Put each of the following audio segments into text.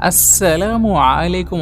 আসসালামু আলাইকুম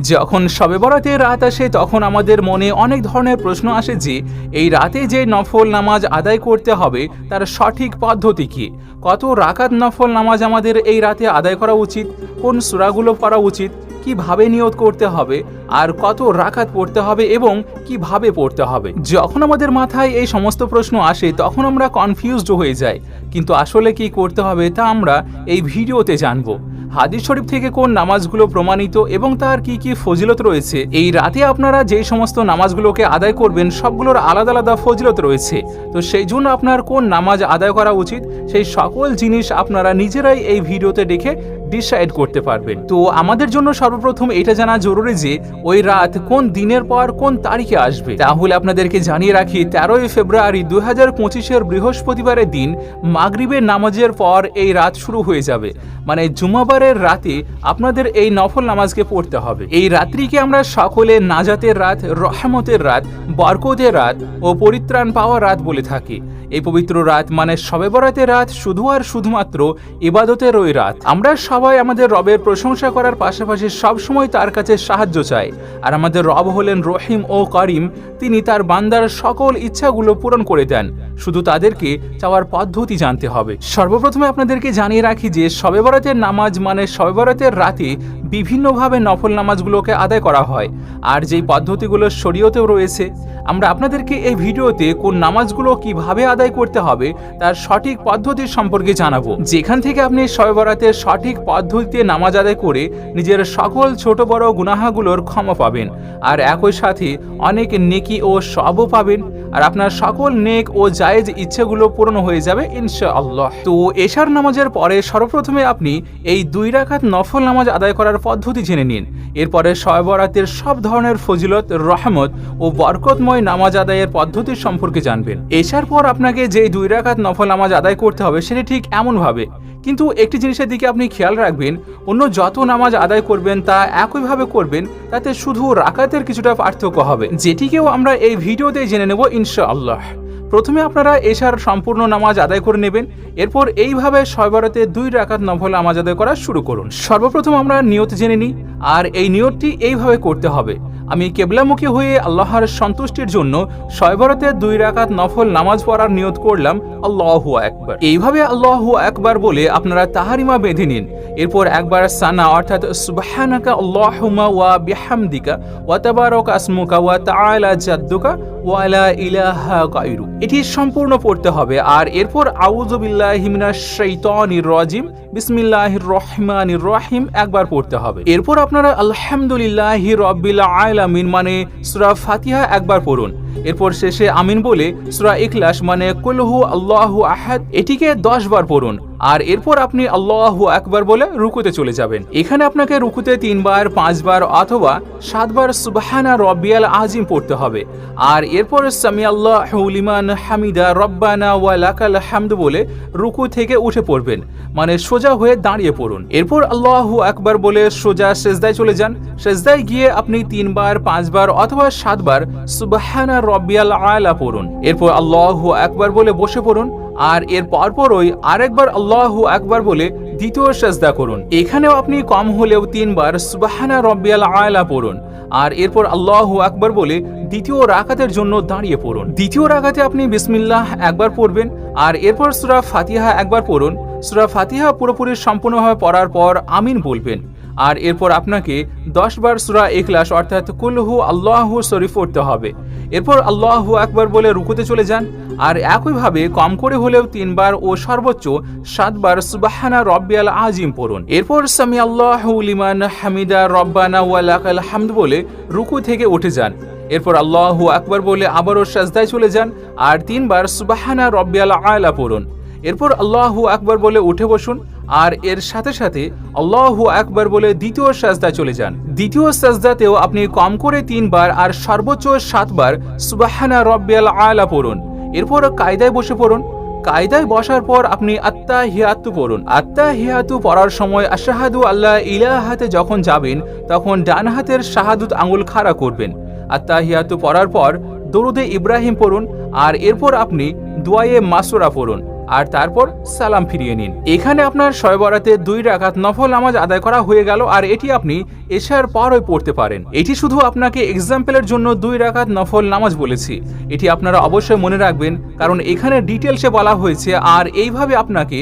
যখন শবে বরাতের রাত আসে, তখন আমাদের মনে অনেক ধরনের প্রশ্ন আসে যে, এই রাতে যে নফল নামাজ আদায় করতে হবে, তার সঠিক পদ্ধতি কি? কত রাকাত নফল নামাজ আমাদের এই রাতে আদায় করা উচিত? কোন সূরাগুলো পড়া উচিত? কীভাবে নিয়ত করতে হবে আর কত রাখাত পড়তে হবে এবং কীভাবে পড়তে হবে। যখন আমাদের মাথায় এই সমস্ত প্রশ্ন আসে, তখন আমরা কনফিউজড হয়ে যাই। কিন্তু আসলে কি করতে হবে তা আমরা এই ভিডিওতে জানব। হাদিস শরীফ থেকে কোন নামাজগুলো প্রমাণিত এবং তার কি কি ফজিলত রয়েছে? এই রাতে আপনারা যেই সমস্ত নামাজগুলোকে আদায় করবেন, সবগুলোর আলাদা আলাদা ফজিলত রয়েছে। তো সেই জন্য আপনার কোন নামাজ আদায় করা উচিত? সেই সকল জিনিস আপনারা নিজেরাই এই ভিডিওতে দেখে ডিসাইড করতে পারবেন। তো আমাদের জন্য সর্বপ্রথম এটা জানা জরুরি যে, ওই রাত কোন দিনের পর কোন তারিখে আসবে? তাহলে আপনাদেরকে জানিয়ে রাখি, তেরোই ফেব্রুয়ারি দু হাজার পঁচিশের বৃহস্পতিবারের দিন মাগরিবের নামাজের পর এই রাত শুরু হয়ে যাবে। মানে জুমাবারের রাতে আপনাদের এই নফল নামাজকে পড়তে হবে। এই রাত্রিকে আমরা সকলে নাজাতের রাত, রহমতের রাত, বরকতের রাত ও পরিত্রাণ পাওয়ার রাত বলে থাকি। এই পবিত্র রাত মানে শবে বরাতের রাত শুধু আর শুধুমাত্র ইবাদতের ওই রাত। আমরা সবাই আমাদের রবের প্রশংসা করার পাশাপাশি সবসময় তার কাছে সাহায্য চায়। আর আমাদের রব হলেন রহিম ও করিম, তিনি তার বান্দার সকল ইচ্ছাগুলো পূরণ করে দেন। শুধু তাদেরকে চাওয়ার পদ্ধতি জানতে হবে। সর্বপ্রথমে আপনাদেরকে জানিয়ে রাখি যে শবে বরাতের নামাজ মানে শবে বরাতের রাতে বিভিন্নভাবে নফল নামাজগুলোকে আদায় করা হয়। আর যেই পদ্ধতিগুলো শরীয়তেও রয়েছে, আমরা আপনাদেরকে এই ভিডিওতে কোন নামাজগুলো কীভাবে আদায় করতে হবে তার সঠিক পদ্ধতি সম্পর্কে জানাব। যেখান থেকে আপনি শবে বরাতের সঠিক পদ্ধতিতে নামাজ আদায় করে নিজের সকল ছোট বড় গুনাহাগুলোর ক্ষমা পাবেন। আর একই সাথে অনেক নেকি ও সবও পাবেন। আর আপনার সকল নেক ও জায়েজ ইচ্ছেগুলো পূরণ হয়ে যাবে ইনশাআল্লাহ। তো এশার নামাজের পরে সর্বপ্রথমে আপনি এই দুই রাকাত নফল নামাজ আদায় করার পদ্ধতি জেনে নিন। এরপরে শয় বরাতের সব ধরনের ফজিলত, রহমত ও বরকতময় নামাজ আদায়ের পদ্ধতি সম্পর্কে জানবেন। এশার পর আপনাকে যে দুই রাকাত নফল নামাজ আদায় করতে হবে সেটি ঠিক এমনভাবে। কিন্তু একটি জিনিসের দিকে আপনি খেয়াল রাখবেন, অন্য যত নামাজ আদায় করবেন তা একইভাবে করবেন, তাতে শুধু রাকাতের কিছুটা পার্থক্য হবে। যেটিকেও আমরা এই ভিডিওতে জেনে নেব ইনশাআল্লাহ। প্রথমে আপনারা এশার সম্পূর্ণ নামাজ আদায় করে নেবেন, এরপর এইভাবে ছয়বারতে দুই রাকাত নফল নামাজ আদায় করা শুরু করুন। সর্বপ্রথম আমরা নিয়ত জেনে নিই, আর এই নিয়তটি এইভাবে করতে হবে। আমি কেবলামুখী হয়ে আল্লাহর সন্তুষ্টির জন্য ছয়বারতে দুই রাকাত নফল নামাজ পড়ার নিয়ত করলাম, আল্লাহ একবার এইভাবে আল্লাহ একবার বলে আপনারা তাহারিমা বেঁধে নিন। এরপর একবার সানা, অর্থাৎ সুবহানাকা আল্লাহুমা ওয়া বিহামদিকা ওয়া তাবারাকা আসমুকা ওয়া তাআলা জাদ্দুকা ওয়া লা ইলাহা গায়রু। এটি সম্পূর্ণ পড়তে হবে। আর এরপর, আউযু বিল্লাহি মিনাশ শাইতানির রাজিম। বিসমিল্লাহির রহমানির রহিম। একবার পড়তে হবে। এরপর আপনারা আলহামদুলিল্লাহি রাব্বিল আলামিন মানে সূরা ফাতিহা একবার পড়ুন। এরপর শেষে আমিন বলে, সূরা ইখলাস মানে কুলহু আল্লাহু আহাদ, এটিকে 10 বার পড়ুন। আর এরপর আপনি আল্লাহু আকবার বলে রুকুতে চলে যাবেন। এখানে আপনাকে রুকুতে তিনবার, পাঁচবার অথবা সাতবার সুবহানা রব্বিয়াল আজিম পড়তে হবে। আর এরপর সামি আল্লাহ লিমান হামিদা রব্বানা ওয়া লাকাল হামদ বলে রুকু থেকে উঠে পড়বেন। মানে সোজা হয়ে দাঁড়িয়ে পড়ুন। এরপর আল্লাহু আকবার বলে সোজা সেজদায় চলে যান। সেজদায় গিয়ে আপনি তিনবার, পাঁচবার অথবা সাতবার সুবাহানা রব্বিয়াল আলা পড়ুন। এরপর আল্লাহু আকবার বলে বসে পড়ুন। আর এর পরপরই আরেকবার আল্লাহু আকবার বলে দ্বিতীয় সাজদা করুন। এখানেও আপনি কম হলেও তিনবার সুবাহানা রব্বিয়াল আয়লা পড়ুন। আর এরপর আল্লাহু আকবার বলে দ্বিতীয় রাকাতের জন্য দাঁড়িয়ে পড়ুন। দ্বিতীয় রাকাতে আপনি বিসমিল্লাহ একবার পড়বেন, আর এরপর সুরা ফাতিহা একবার পড়ুন। সুরা ফাতিহা পুরোপুরি সম্পূর্ণভাবে পড়ার পর আমিন বলবেন। আর এরপর আপনাকে দশ বার সুরা এখলাস অর্থাৎ কুলহু আল্লাহু শরীফ পড়তে হবে। এরপর আল্লাহু একবার বলে রুকুতে চলে যান। আর একইভাবে কম করে হলেও তিনবার ও সর্বোচ্চ সাতবার সুবাহানা রব্বিয়াল আজিম পড়ুন। এরপর সামি আল্লাহ লিমান হামিদা রব্বানা ওয়ালাকাল হামদ বলে রুকু থেকে উঠে যান। এরপর আল্লাহু আকবার বলে আবারও সাজদায় চলে যান। আর তিনবার সুবাহানা রব্বিয়াল আয়লা পড়ুন। এরপর আল্লাহু আকবর বলে উঠে বসুন, আর এর সাথে সাথে আল্লাহু আকবর বলে দ্বিতীয় সাজদা চলে যান। দ্বিতীয় সাজদাতেও আপনি কম করে তিনবার আর সর্বোচ্চ সাতবার সুবাহানা রব্বিয়াল আয়লা পড়ুন। এরপর কায়দায় বসে পড়ুন। কায়দায় বসার পর আপনি আত্মা হিয়াতু পড়ুন। আত্মা হিয়াতু পড়ার সময় আশাহাদু আল্লাহ ইলাহাতে যখন যাবেন, তখন ডান হাতের শাহাদুত আঙুল খাড়া করবেন। আত্মা হিয়াতু পড়ার পর দরুদে ইব্রাহিম পড়ুন, আর এরপর আপনি দোয়ায়ে মাসুরা পড়ুন। আর তারপর সালাম ফিরিয়ে নিন। এখানে আপনার শয় বরাতে দুই রাকাত নফল নামাজ আদায় করা হয়ে গেল আর এটি আপনি এশার পরই পড়তে পারেন। এটি শুধু আপনাকে এক্সাম্পলের জন্য দুই রাকাত নফল নামাজ বলেছি। এটি আপনারা অবশ্যই মনে রাখবেন, কারণ এখানে ডিটেলসে বলা হয়েছে, আর এইভাবে আপনাকে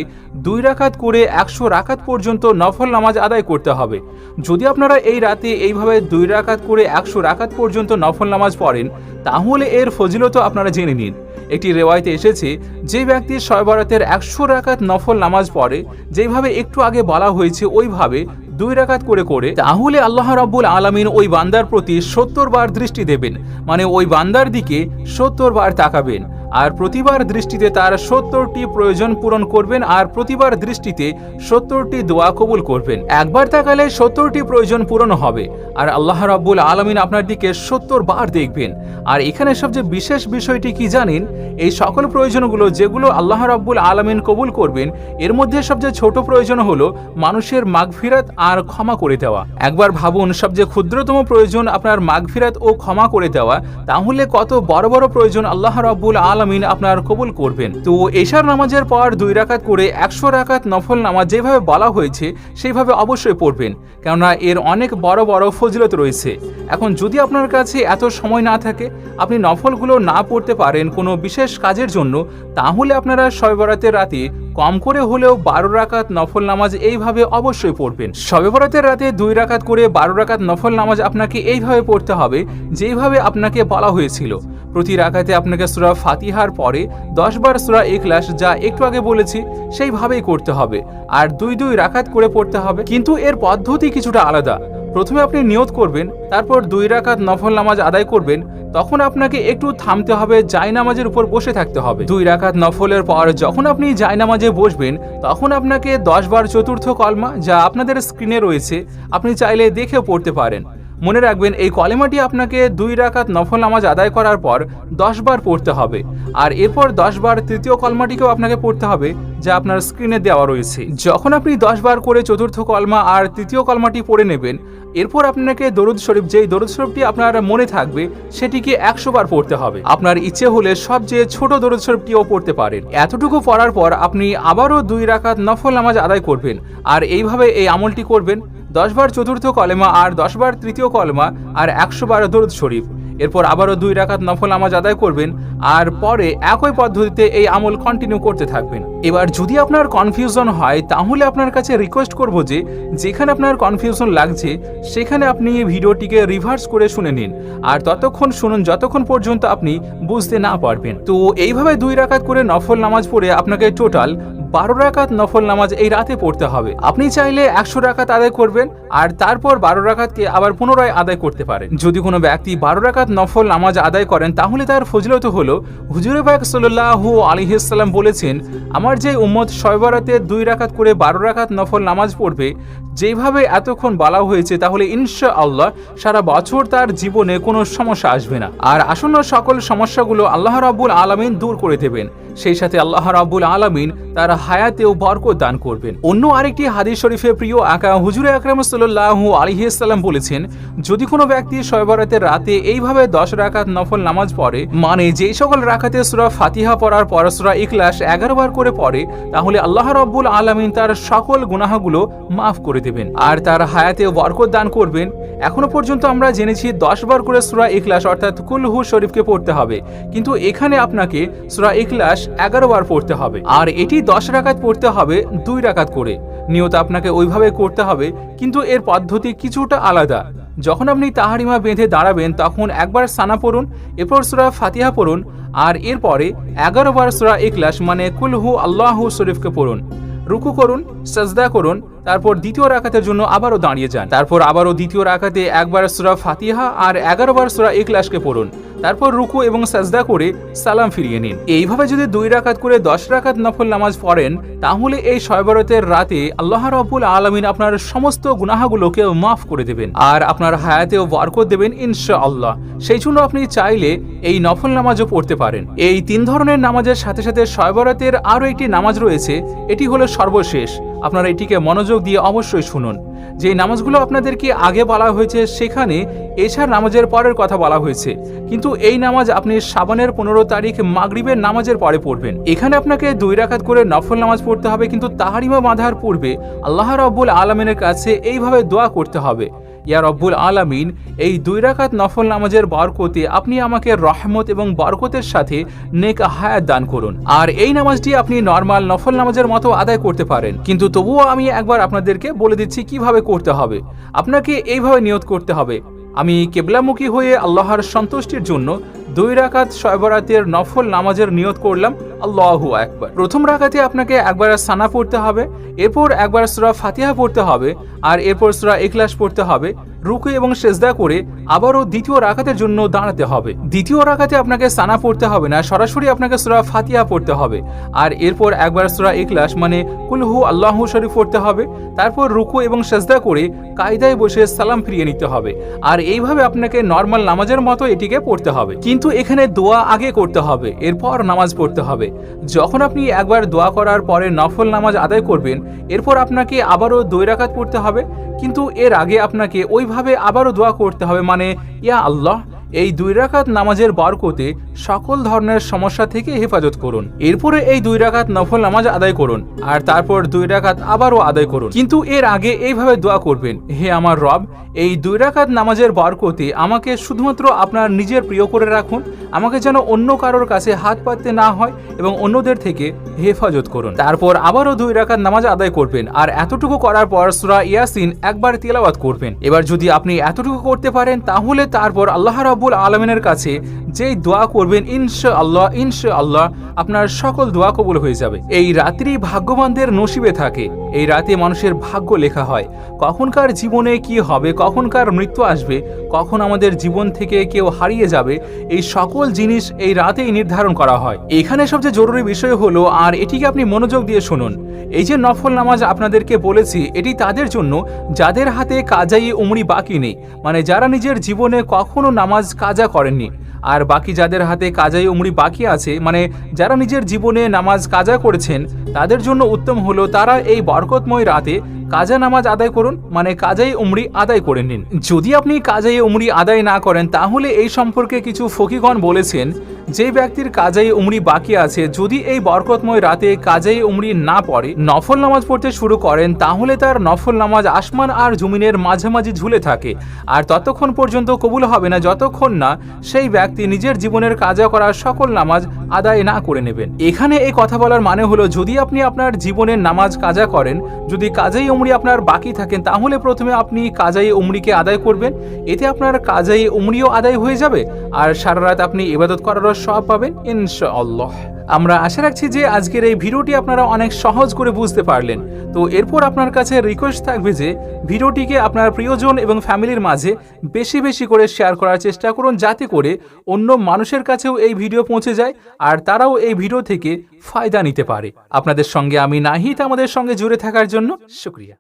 দুই রাকাত করে একশো রাকাত পর্যন্ত নফল নামাজ আদায় করতে হবে। যদি আপনারা এই রাতে এইভাবে দুই রাকাত করে একশো রাকাত পর্যন্ত নফল নামাজ পড়েন, তাহলে এর ফজিলত আপনারা জেনে নিন। একটি রেওয়ায়তে এসেছে, যে ব্যক্তি সয়বরাতের একশো রাকাত নফল নামাজ পড়ে, যেভাবে একটু আগে বলা হয়েছে ওইভাবে দুই রাকাত করে করে, তাহলে আল্লাহ রব্বুল আলমিন ওই বান্দার প্রতি সত্তর বার দৃষ্টি দেবেন মানে ওই বান্দার দিকে সত্তর বার তাকাবেন। আর প্রতিবার দৃষ্টিতে তার সত্তরটি প্রয়োজন পূরণ করবেন আর প্রতিবার দৃষ্টিতে সত্তরটি দোয়া কবুল করবেন। একবার তাকালে সত্তরটি প্রয়োজন পূরণ হবে। আর আল্লাহ রাব্বুল আলমিন আপনার দিকে সত্তর বার দেখবেন। আর এখানে সবচেয়ে বিশেষ বিষয়টি কি জানেন? এই সকল প্রয়োজনগুলো যেগুলো আল্লাহ রাব্বুল আলমিন কবুল করবেন, এর মধ্যে সবচেয়ে ছোট প্রয়োজন হলো মানুষের মাগফিরাত আর ক্ষমা করে দেওয়া। একবার ভাবুন, সবচেয়ে ক্ষুদ্রতম প্রয়োজন আপনার মাগফিরাত ও ক্ষমা করে দেওয়া, তাহলে কত বড় বড় প্রয়োজন আল্লাহ রাব্বুল আলমিন আপনার কবুল করবেন। তো এশার নামাজের পর দুই রাকাত করে একশো রাকাত নফল নামাজ যেভাবে বলা হয়েছে, সেইভাবে অবশ্যই পড়বেন। কেননা এর অনেক বড় বড় ফজিলত রয়েছে। এখন যদি আপনার কাছে এত সময় না থাকে, আপনি নফলগুলো না পড়তে পারেন কোনো বিশেষ কাজের জন্য, তাহলে আপনারা শবে বরাতের রাতে কম করে হলেও বারো রাকাত নফল নামাজ এইভাবে অবশ্যই পড়বেন। শবে বরাতের রাতে দুই রাকাত করে বারো রাকাত নফল নামাজ আপনাকে এইভাবে পড়তে হবে যেইভাবে আপনাকে বলা হয়েছিল। প্রতি রাকাতে আপনাকে সুরা ফাতিহার পরে দশ বার সুরা এখলাস যা একটু আগে বলেছি, সেইভাবেই করতে হবে। আর দুই দুই রাকাত করে পড়তে হবে, কিন্তু এর পদ্ধতি কিছুটা আলাদা। প্রথমে আপনি নিয়ত করবেন, তারপর দুই রাকাত নফল নামাজ আদায় করবেন, তখন আপনাকে একটু থামতে হবে, জায়নামাজের উপর বসে থাকতে হবে। দুই রাকাত নফলের পর যখন আপনি জায়নামাজে বসবেন, তখন আপনাকে দশ বার চতুর্থ কলমা যা আপনাদের স্ক্রিনে রয়েছে, আপনি চাইলে দেখেও পড়তে পারেন। মনে রাখবেন, এই কলেমাটি আপনাকে দুই রাকাত নফল নামাজ আদায় করার পর দশ বার পড়তে হবে। আর এরপর দশ বার তৃতীয় কলমাটিকেও আপনাকে পড়তে হবে, যা আপনার স্ক্রিনে দেওয়া রয়েছে। যখন আপনি দশ বার করে চতুর্থ কলমা আর তৃতীয় কলমাটি পড়ে নেবেন, এরপর আপনাকে দরুদ শরীফ, যেই দরুদ শরীফটি আপনার মনে থাকবে, সেটিকে একশো বার পড়তে হবে। আপনার ইচ্ছে হলে সবচেয়ে ছোট দরুদ শরীফটিও পড়তে পারেন। এতটুকু পড়ার পর আপনি আবারও দুই রাকাত নফল নামাজ আদায় করবেন। আর এইভাবে এই আমলটি করবেন। দশ বার চতুর্থ কলেমা আর দশ বার তৃতীয় কলেমা আর একশো বার দরুদ শরীফ। এরপর আবারও দুই রাকাত নফল আমাজ আদায় করবেন আর পরে একই পদ্ধতিতে এই আমল কন্টিনিউ করতে থাকবেন। এবার যদি আপনার কনফিউশন হয়, তাহলে আপনার কাছে রিকোয়েস্ট করব যে, যেখানে আপনার কনফিউশন লাগছে, সেখানে আপনি এই ভিডিওটিকে রিভার্স করে শুনে নিন। আর ততক্ষণ শুনুন, যতক্ষণ পর্যন্ত আপনি বুঝতে না পারবেন। তো এইভাবে দুই রাকাত করে নফল নামাজ পড়ে আপনাকে টোটাল বারো রাকাত নফল নামাজ এই রাতে পড়তে হবে। আপনি চাইলে একশো রাকাত আদায় করবেন, আর তারপর বারো রাকাতকে আবার পুনরায় আদায় করতে পারেন। যদি কোনো ব্যক্তি বারো রাকাত নফল নামাজ আদায় করেন, তাহলে তার ফজিলত হলো, হুজুরে বাক সাল্লাহু আলিহাল্লাম বলেছেন, আমার যে উম্মত শয়বরাতে দুই রাকাত করে বারো রাকাত নফল নামাজ পড়বে যেভাবে এতক্ষণ বলা হয়েছে, তাহলে ইনশা আল্লাহ সারা বছর তার জীবনে কোনো সমস্যা আসবে না। আর আসন্ন সকল সমস্যাগুলো আল্লাহ রাব্বুল আলমিন দূর করে দেবেন। সেই সাথে আল্লাহ রাব্বুল আলমিন তার হায়াতেও বরকত দান করবেন। অন্য আরেকটি হাদিস শরীফে প্রিয় আকা হুজুরে আকরাম সাল্লাহু আলিহাল্লাম বলেছেন, যদি কোনো ব্যক্তি শয়বরাতের রাতে এইভাবে দশ রাকাত নফল নামাজ পড়ে মানে যেই সকল রাকাতে সুরা ফাতিহা পড়ার পর সুরা ইকলাস এগারো বার করে পড়ে, তাহলে আল্লাহ রাব্বুল আলমিন তার সকল গুনাহগুলো মাফ করে দেবেন। আর তার হায়াতে বরকত দান করবেন। এখনও পর্যন্ত আমরা জেনেছি দশ বার করে সুরা ইখলাস অর্থাৎ কুলহু শরীফকে পড়তে হবে। কিন্তু এখানে আপনাকে সুরা ইখলাস এগারো বার পড়তে হবে। আর এটি দশ রাকাত পড়তে হবে দুই রাকাত করে। নিয়ত আপনাকে ওইভাবে করতে হবে, কিন্তু এর পদ্ধতি কিছুটা আলাদা। যখন আপনি তাহারিমা বেঁধে দাঁড়াবেন, তখন একবার সানা পড়ুন, এরপর সুরা ফাতিহা পড়ুন, আর এরপরে এগারো বার সুরা ইকলাস মানে কুলহু আল্লাহু শরীফকে পড়ুন। রুকু করুন, সাজদা করুন, তারপর দ্বিতীয় রাখাতের জন্য আবারও দাঁড়িয়ে যান। তারপর আবারও দ্বিতীয় রাখাতে একবার সুরা ফাতিহা আর এগারো বার সুরা ইকলাসকে পড়ুন। তারপর রুকু এবং সাজদা করে সালাম ফিরিয়ে নিন। এইভাবে যদি দুই রাকাত করে দশ রাকাত নফল নামাজ পড়েন, তাহলে এই শয়বরতের রাতে আল্লাহ রাবুল আলমিন আপনার সমস্ত গুনাহাগুলোকে মাফ করে দেবেন আর আপনার হায়াতেও বরকত দেবেন ইনশা আল্লাহ সেই জন্য আপনি চাইলে এই নফল নামাজও পড়তে পারেন। এই তিন ধরনের নামাজের সাথে সাথে শয়বরাতের আরও একটি নামাজ রয়েছে, এটি হলো সর্বশেষ। আপনারা এটিকে মনোযোগ দিয়ে অবশ্যই শুনুন। যে নামাজগুলো আপনাদেরকে আগে বলা হয়েছে সেখানে এশার নামাজের পরের কথা বলা হয়েছে। কিন্তু এই নামাজ আপনি সাবানের পনেরো তারিখ মাগরিবের নামাজের পরে পড়বেন। এখানে আপনাকে দুই রাখাত করে নফল নামাজ পড়তে হবে, কিন্তু তাহারিমা বাঁধার পূর্বে আল্লাহ রব্বুল আলমিনের কাছে এইভাবে দোয়া করতে হবে। ইয়া রব্বুল আলামিন, এই দুই রাকাত নফল নামাজের বরকতে আপনি আমাকে রহমত এবং বরকতের সাথে নেক হায়াত দান করুন। আর এই নামাজটি আপনি নর্মাল নফল নামাজের মতো আদায় করতে পারেন। কিন্তু তবুও আমি একবার আপনাদেরকে বলে দিচ্ছি কীভাবে করতে হবে। আপনাকে এইভাবে নিয়ত করতে হবে। আমি কেবলামুখী হয়ে আল্লাহর সন্তুষ্টির জন্য দুই রাকাত শয়বরাতের নফল নামাজের নিয়ত করলাম, আল্লাহু একবার প্রথম রাকাতে আপনাকে একবার সানা পড়তে হবে, এরপর একবার সুরা ফাতিহা পড়তে হবে, আর এরপর সুরা এখলাস পড়তে হবে, রুকু এবং সেজদা করে আবারও দ্বিতীয় রাকাতের জন্য দাঁড়াতে হবে। দ্বিতীয় রাকাতে আপনাকে সানা পড়তে হবে না, সরাসরি আপনাকে সুরা ফাতিহা পড়তে হবে, আর এরপর একবার সুরা এখলাস মানে কুলহু আল্লাহু শরীফ পড়তে হবে, তারপর রুকু এবং সেজদা করে কায়দায় বসে সালাম ফিরিয়ে নিতে হবে, আর এইভাবে আপনাকে নর্মাল নামাজের মতো এটিকে পড়তে হবে। কিন্তু এখানে দোয়া আগে করতে হবে, এরপর নামাজ পড়তে হবে। যখন আপনি একবার দোয়া করার পরে নফল নামাজ আদায় করবেন, এরপর আপনাকে আবারও দৈরাকাত রাকাত পড়তে হবে। কিন্তু এর আগে আপনাকে ওইভাবে আবারও দোয়া করতে হবে মানে ইয়া আল্লাহ এই দুই রাকাত নামাজের বরকতে সকল ধরনের সমস্যা থেকে হেফাজত করুন। এরপরে এই দুই রাকাত নফল নামাজ আদায় করুন আর তারপর দুই রাকাত আবারও আদায় করুন। কিন্তু এর আগে এইভাবে দোয়া করবেন, হে আমার রব, এই দুই রাকাত নামাজের বরকতে আমাকে শুধুমাত্র আপনার নিজের প্রিয় করে রাখুন, আমাকে যেন অন্য কারোর কাছে হাত পাততে না হয় এবং অন্যদের থেকে হেফাজত করুন। তারপর আবারও দুই রাকাত নামাজ আদায় করবেন আর এতটুকু করার পর সুরা ইয়াসিন একবার তেলাওয়াত করবেন। এবার যদি আপনি এতটুকু করতে পারেন, তাহলে তারপর আল্লাহ রাব্বুল আলমিনের কাছে যেই দোয়া করবেন ইনশা আল্লাহ ইনশা আল্লাহ আপনার সকল দোয়া কবুল হয়ে যাবে। এই রাত্রি ভাগ্যবানদের নসিবে থাকে। এই রাতে মানুষের ভাগ্য লেখা হয়। কখনকার জীবনে কি হবে, কখনকার মৃত্যু আসবে, কখন আমাদের জীবন থেকে কেউ হারিয়ে যাবে, এই সকল জিনিস এই রাতেই নির্ধারণ করা হয়। এখানে সবচেয়ে জরুরি বিষয় হলো, আর এটিকে আপনি মনোযোগ দিয়ে শুনুন। এই যে নফল নামাজ আপনাদেরকে বলেছি, এটি তাদের জন্য, যাদের হাতে কাজাই উমরি বাকি নেই মানে যারা নিজের জীবনে কখনো নামাজ কাজা করেননি। আর বাকি যাদের হাতে কাজাই উমরি বাকি আছে মানে যারা নিজের জীবনে নামাজ কাজা করেছেন, তাদের জন্য উত্তম হলো তারা এই বরকতময় রাতে কাজা নামাজ আদায় করুন মানে কাজাই উমরি আদায় করে নিন। যদি আপনি কাজাই উমরি আদায় না করেন, তাহলে এই সম্পর্কে কিছু ফকিগণ বলেছেন, যে ব্যক্তির কাজাই উমরি বাকি আছে, যদি এই বরকতময় রাতে কাজাই উমরি না পড়ে, নফল নামাজ পড়তে শুরু করেন, তাহলে তার নফল নামাজ আসমান আর জমিনের মাঝামাঝি ঝুলে থাকে। আর ততক্ষণ পর্যন্ত কবুল হবে না, যতক্ষণ না সেই ব্যক্তি নিজের জীবনের কাজা করার সকল নামাজ আদায় না করে নেবেন। এখানে এই কথা বলার মানে হলো, যদি আপনি আপনার জীবনের নামাজ কাজা করেন, যদি কাজাই উমরি আপনার বাকি থাকেন, তাহলে প্রথমে আপনি কাজাই উমরিকে আদায় করবেন। এতে আপনার কাজাই উমরিও আদায় হয়ে যাবে, আর সারা রাত আপনি ইবাদত করারও সব পাবেন, ইনশাআল্লাহ। আমরা আশা রাখছি যে আজকের এই ভিডিওটি আপনারা অনেক সহজ করে বুঝতে পারলেন। তো এরপর আপনার কাছে রিকোয়েস্ট থাকবে যে ভিডিওটিকে আপনার প্রিয়জন এবং ফ্যামিলির মাঝে বেশি বেশি করে শেয়ার করার চেষ্টা করুন যাতে করে অন্য মানুষের কাছেও এই ভিডিও পৌঁছে যায় আর তারাও এই ভিডিও থেকে ফায়দা নিতে পারে। আপনাদের সঙ্গে আমি নাহিত আমাদের সঙ্গে জুড়ে থাকার জন্য শুক্রিয়া।